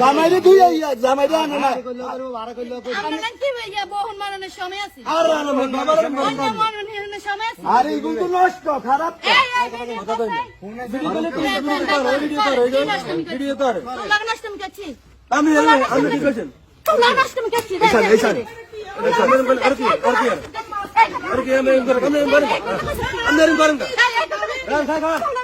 জামাইরে তুই আইয়া জামাইরে আনে না আমরা কি ভাইয়া বহুন মারণের সময় আছে আর আনে মারণের সময় আছে আর এইগুলো তো নষ্ট খারাপ তো। এই, এই, এই, এই, ভিডিও কর তোমরা নষ্টম করছি আমি আমি কি কইছেন তোমরা নষ্টম করছি এইখান, এইখান। আমি এরকম করে- আর কি আর কি আর কি আমি করে আমি করে আমি আমি কি করব আমি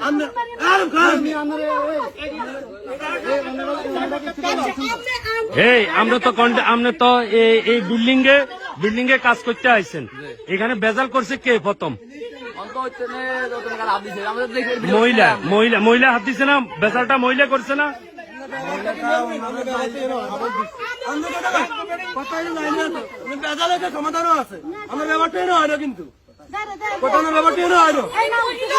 আমি আর খান এই আমরা তো কন্টে- আমরা তো এই এই বিল্ডিং এ বিল্ডিং এ কাজ করতে আইছেন এখানে বেজাল করছে কে প্রথম মহিলা মহিলা মহিলা হাত দিছে না বেজালটা মহিলা করছে না সমাধানও আছে আমার ব্যাপারটাই না হয় কিন্তু হয় না মহিলা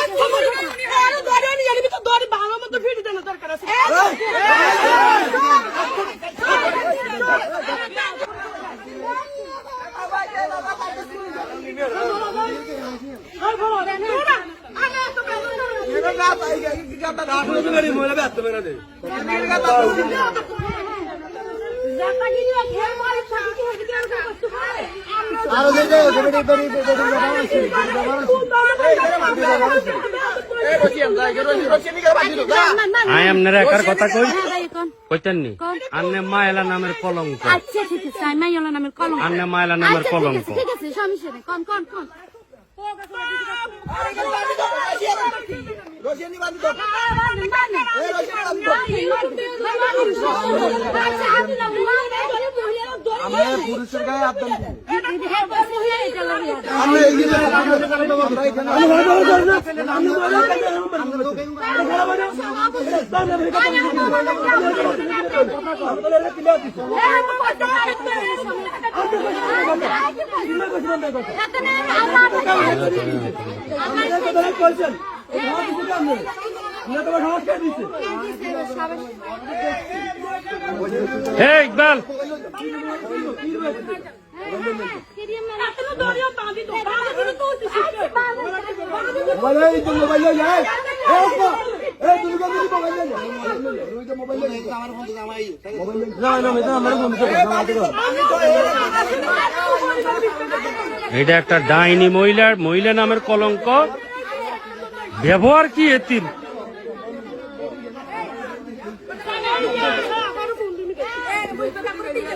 আরও আই আপনারা একার কথা কই? কইতেন নি? আন্নে মায়লা নামের কলঙ্ক। আচ্ছা ঠিক আছে মাইলা নামের কলম আন্নে মায়লা নামের আচ্ছা, কলঙ্ক। ঠিক আছে সমস্যা নেই। কোন কোন কোন? আমরা পুরুষের গায়ে আবদান আমরা ইকবাল। মোবাইল মোবাইল এই একটা ডাইনি মহিলার মহিলা নামের কলঙ্ক। ব্যবহার কি তো মোবাইল এই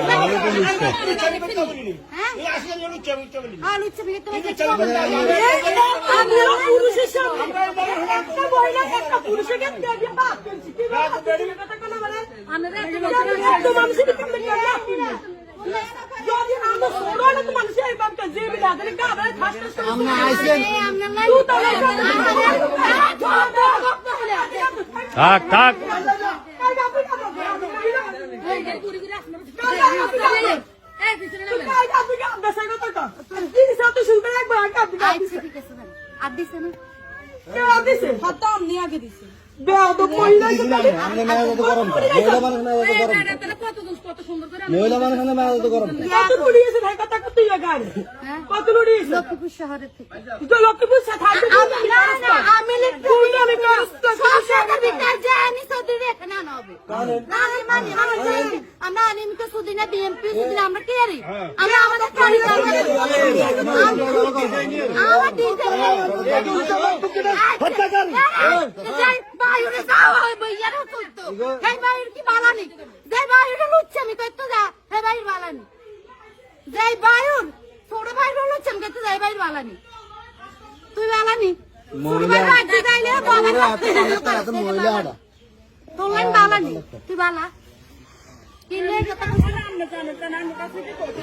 আমার ফোন তো জামাই এটা একটা ডাইনি মহিলার মহিলা নামের কলঙ্ক ব্যবহার কি এতির থাক থাক আর দিছে না? আমরা মেয়ে কত গরম মহিলা মানুষ না কত গরম তো দোষ কত সুন্দর করে মহিলা মানুষ না মেলা তো গরম কত লুড়িয়েছে ভাই? গান হ্যাঁ? কত লুড়িয়েছে লক্ষ্মীপুর শহরের থেকে। তো লক্ষ্মীপুর সাথে আমি সুদিনে বিএমপি সুদিনে আমরা কে রি? আমরা আমাদের কারি। আমার দিতে যাই বাইরে যাও ওই বইয়ার তো। এই বাইরে কি বালানি যাই বাইরে লুচ্ছে আমি তো তো যা এই বাইরে বালানি যাই বাইর ছোট বাইরে লুচ্ছে আমি তো যাই বাইরে বালানি তুই বালানি মহিলা। বালা। আমরা জানো জানো আমরা কাছে কি করতে